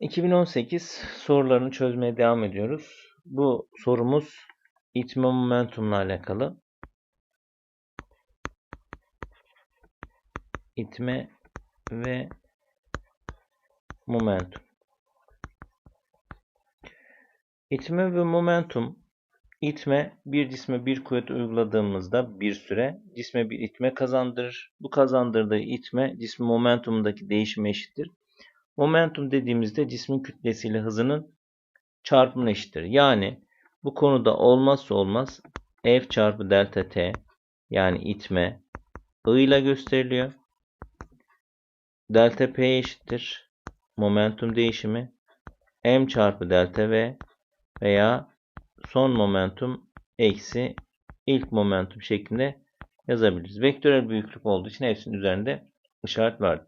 2018 sorularını çözmeye devam ediyoruz. Bu sorumuz itme momentumla alakalı. İtme ve momentum. İtme ve momentum itme bir cisme bir kuvvet uyguladığımızda bir süre cisme bir itme kazandırır. Bu kazandırdığı itme cismin momentumundaki değişime eşittir. Momentum dediğimizde cismin kütlesiyle hızının çarpımına eşittir. Yani bu konuda olmazsa olmaz F çarpı delta T yani itme I ile gösteriliyor. Delta P eşittir. Momentum değişimi M çarpı delta V veya son momentum eksi ilk momentum şeklinde yazabiliriz. Vektörel büyüklük olduğu için hepsinin üzerinde işaret verdim.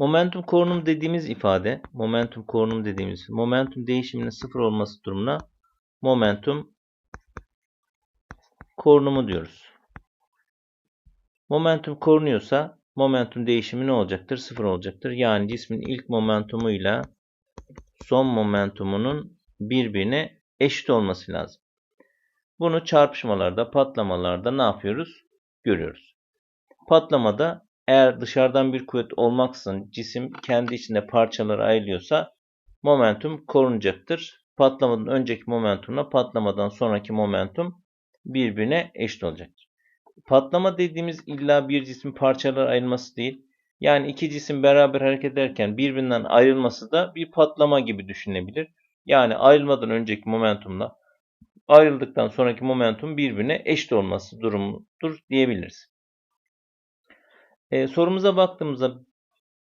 Momentum korunum dediğimiz ifade, momentum korunum dediğimiz momentum değişiminin sıfır olması durumuna momentum korunumu diyoruz. Momentum korunuyorsa momentum değişimi ne olacaktır? Sıfır olacaktır. Yani cismin ilk momentumuyla son momentumunun birbirine eşit olması lazım. Bunu çarpışmalarda, patlamalarda ne yapıyoruz? Görüyoruz. Patlamada eğer dışarıdan bir kuvvet olmaksızın cisim kendi içinde parçalara ayrılıyorsa momentum korunacaktır. Patlamadan önceki momentumla patlamadan sonraki momentum birbirine eşit olacaktır. Patlama dediğimiz illa bir cismin parçalara ayrılması değil. Yani iki cisim beraber hareket ederken birbirinden ayrılması da bir patlama gibi düşünebilir. Yani ayrılmadan önceki momentumla ayrıldıktan sonraki momentum birbirine eşit olması durumudur diyebiliriz. Ee, sorumuza baktığımızda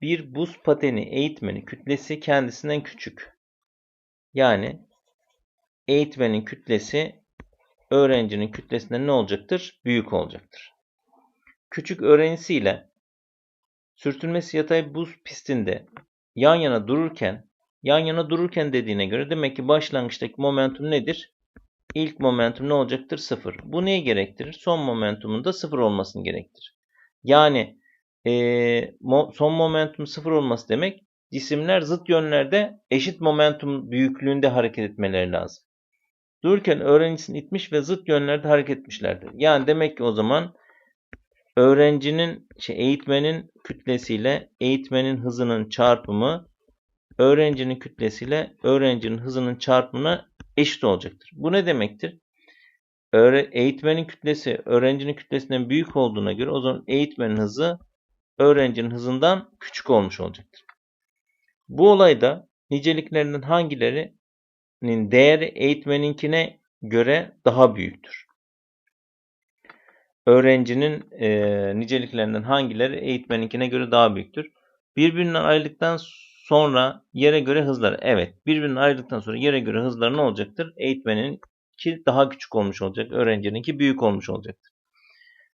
bir buz pateni eğitmenin kütlesi kendisinden küçük. Yani eğitmenin kütlesi öğrencinin kütlesinden ne olacaktır? Büyük olacaktır. Küçük öğrencisiyle sürtünmesi yatay buz pistinde yan yana dururken yan yana dururken dediğine göre demek ki başlangıçtaki momentum nedir? İlk momentum ne olacaktır? Sıfır. Bu neyi gerektirir? Son momentumun da sıfır olmasını gerektirir. Yani e, mo, son momentum sıfır olması demek cisimler zıt yönlerde eşit momentum büyüklüğünde hareket etmeleri lazım. Dururken öğrencisini itmiş ve zıt yönlerde hareket etmişlerdir. Yani demek ki o zaman öğrencinin, şey, eğitmenin kütlesiyle eğitmenin hızının çarpımı öğrencinin kütlesiyle öğrencinin hızının çarpımına eşit olacaktır. Bu ne demektir? Öğre eğitmenin kütlesi öğrencinin kütlesinden büyük olduğuna göre o zaman eğitmenin hızı öğrencinin hızından küçük olmuş olacaktır. Bu olayda niceliklerinden hangilerinin değeri eğitmeninkine göre daha büyüktür? Öğrencinin e, niceliklerinden hangileri eğitmeninkine göre daha büyüktür? Birbirinden ayrıldıktan sonra yere göre hızları. Evet, birbirinden ayrıldıktan sonra yere göre hızları ne olacaktır? Eğitmeninki daha küçük olmuş olacak, öğrencininki büyük olmuş olacaktır.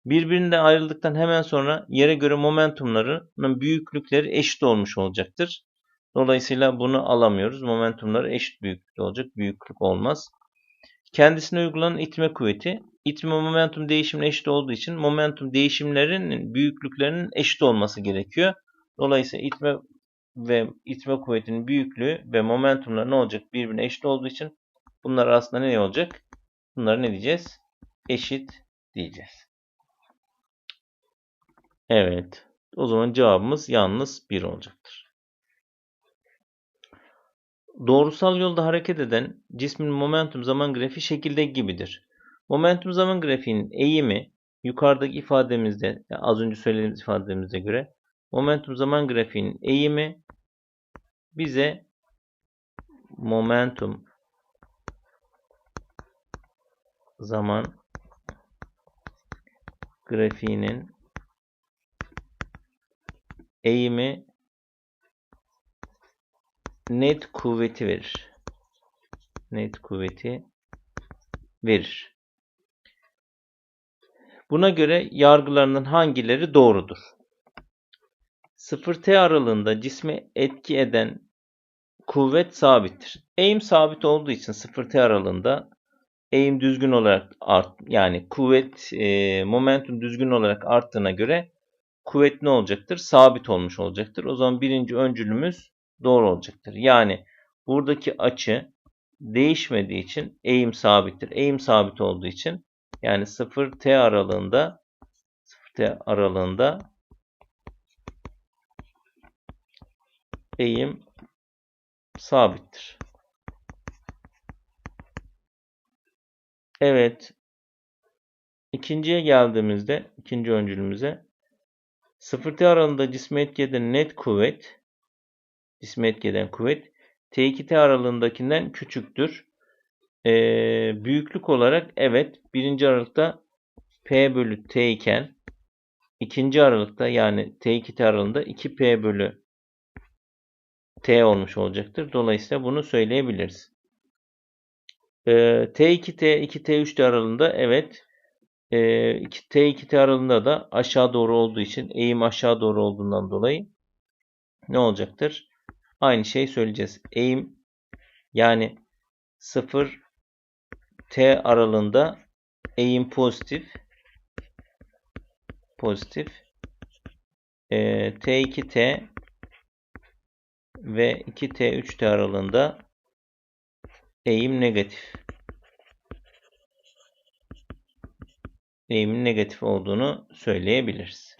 Birbirinden ayrıldıktan hemen sonra yere göre momentumlarının büyüklükleri eşit olmuş olacaktır. Dolayısıyla bunu alamıyoruz. Momentumları eşit büyüklükte olacak. Büyüklük olmaz. Kendisine uygulanan itme kuvveti itme momentum değişimine eşit olduğu için momentum değişimlerinin büyüklüklerinin eşit olması gerekiyor. Dolayısıyla itme ve itme kuvvetinin büyüklüğü ve momentumlar ne olacak? Birbirine eşit olduğu için bunlar aslında ne olacak? Bunları ne diyeceğiz? Eşit diyeceğiz. Evet. O zaman cevabımız yalnız 1 olacaktır. Doğrusal yolda hareket eden cismin momentum zaman grafiği şekilde gibidir. Momentum zaman grafiğinin eğimi yukarıdaki ifademizde az önce söylediğimiz ifademize göre momentum zaman grafiğinin eğimi bize momentum zaman grafiğinin eğimi net kuvveti verir. Net kuvveti verir. Buna göre yargılarının hangileri doğrudur? 0T aralığında cisme etki eden kuvvet sabittir. Eğim sabit olduğu için 0T aralığında eğim düzgün olarak art yani kuvvet e, momentum düzgün olarak arttığına göre kuvvet ne olacaktır? Sabit olmuş olacaktır. O zaman birinci öncülümüz doğru olacaktır. Yani buradaki açı değişmediği için eğim sabittir. Eğim sabit olduğu için yani 0t aralığında 0t aralığında eğim sabittir. Evet. İkinciye geldiğimizde ikinci öncülümüze 0T aralığında cisme etki net kuvvet cisme etki kuvvet T2T aralığındakinden küçüktür. Ee, büyüklük olarak evet birinci aralıkta P bölü T iken ikinci aralıkta yani T2T aralığında 2P bölü T olmuş olacaktır. Dolayısıyla bunu söyleyebiliriz. Ee, T2T, 2T3T aralığında evet e, T2T aralığında da aşağı doğru olduğu için eğim aşağı doğru olduğundan dolayı ne olacaktır? Aynı şeyi söyleyeceğiz. Eğim yani 0 T aralığında eğim pozitif pozitif e, T2T ve 2T3T aralığında eğim negatif. Eğimin negatif olduğunu söyleyebiliriz.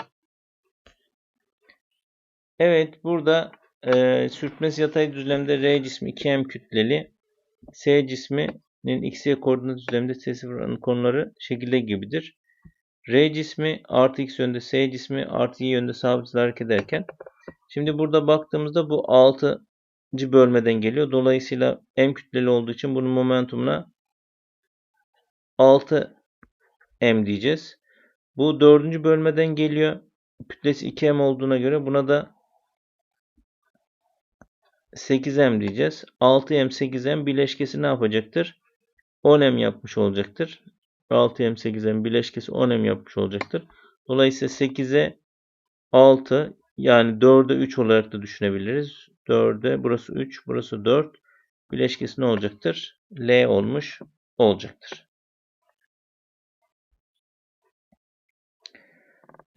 Evet burada e, sürtmesi yatay düzlemde R cismi 2M kütleli S cisminin x-y koordinat düzleminde S0 konuları şekilde gibidir. R cismi artı x yönde S cismi artı y yönde sabit hareket ederken şimdi burada baktığımızda bu 6. bölmeden geliyor. Dolayısıyla M kütleli olduğu için bunun momentumuna 6 M diyeceğiz. Bu dördüncü bölmeden geliyor. Kütlesi 2M olduğuna göre buna da 8M diyeceğiz. 6M 8M bileşkesi ne yapacaktır? 10M yapmış olacaktır. 6M 8M bileşkesi 10M yapmış olacaktır. Dolayısıyla 8'e 6 yani 4'e 3 olarak da düşünebiliriz. 4'e burası 3 burası 4 bileşkesi ne olacaktır? L olmuş olacaktır.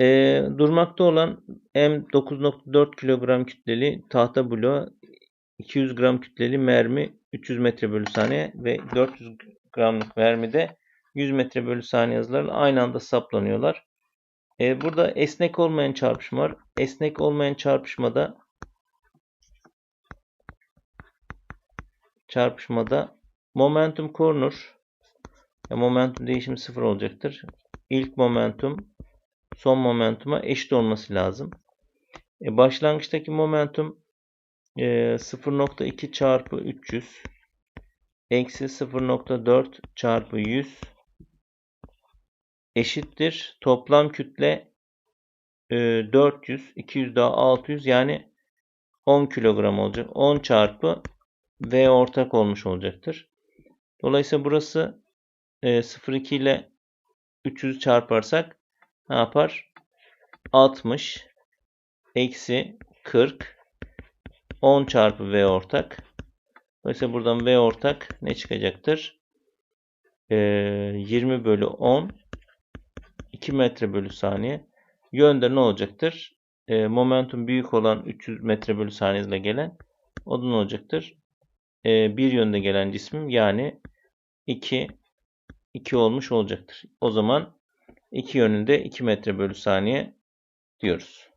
E, durmakta olan M 9.4 kilogram kütleli tahta bloğu 200 gram kütleli mermi 300 metre bölü saniye ve 400 gramlık mermi de 100 metre bölü saniye hızlarla aynı anda saplanıyorlar. E, burada esnek olmayan çarpışma var. Esnek olmayan çarpışmada çarpışmada momentum korunur. Momentum değişimi sıfır olacaktır. İlk momentum son momentuma eşit olması lazım. E, başlangıçtaki momentum e, 0.2 çarpı 300 eksi 0.4 çarpı 100 eşittir. Toplam kütle e, 400, 200 daha 600 yani 10 kilogram olacak. 10 çarpı V ortak olmuş olacaktır. Dolayısıyla burası e, 0.2 ile 300 çarparsak ne yapar? 60 eksi 40 10 çarpı V ortak. Dolayısıyla buradan V ortak ne çıkacaktır? Ee, 20 bölü 10 2 metre bölü saniye. Yönde ne olacaktır? Ee, momentum büyük olan 300 metre bölü saniye ile gelen o da ne olacaktır? Ee, bir yönde gelen cismim yani 2 2 olmuş olacaktır. O zaman iki yönünde 2 metre bölü saniye diyoruz.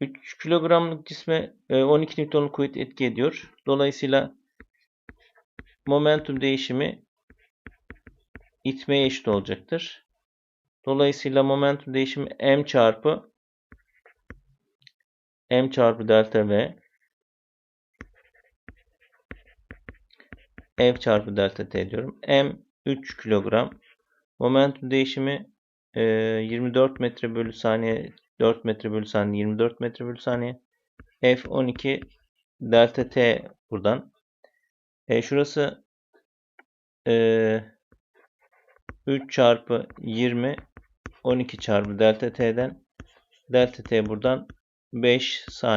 3 kilogramlık cisme 12 e, Newton'luk kuvvet etki ediyor. Dolayısıyla momentum değişimi itmeye eşit olacaktır. Dolayısıyla momentum değişimi m çarpı m çarpı delta v F çarpı delta t diyorum. M 3 kilogram. Momentum değişimi 24 e, metre bölü saniye 4 metre bölü saniye 24 metre bölü saniye. F 12 delta t buradan. E, şurası e, 3 çarpı 20 12 çarpı delta t'den delta t buradan 5 saniye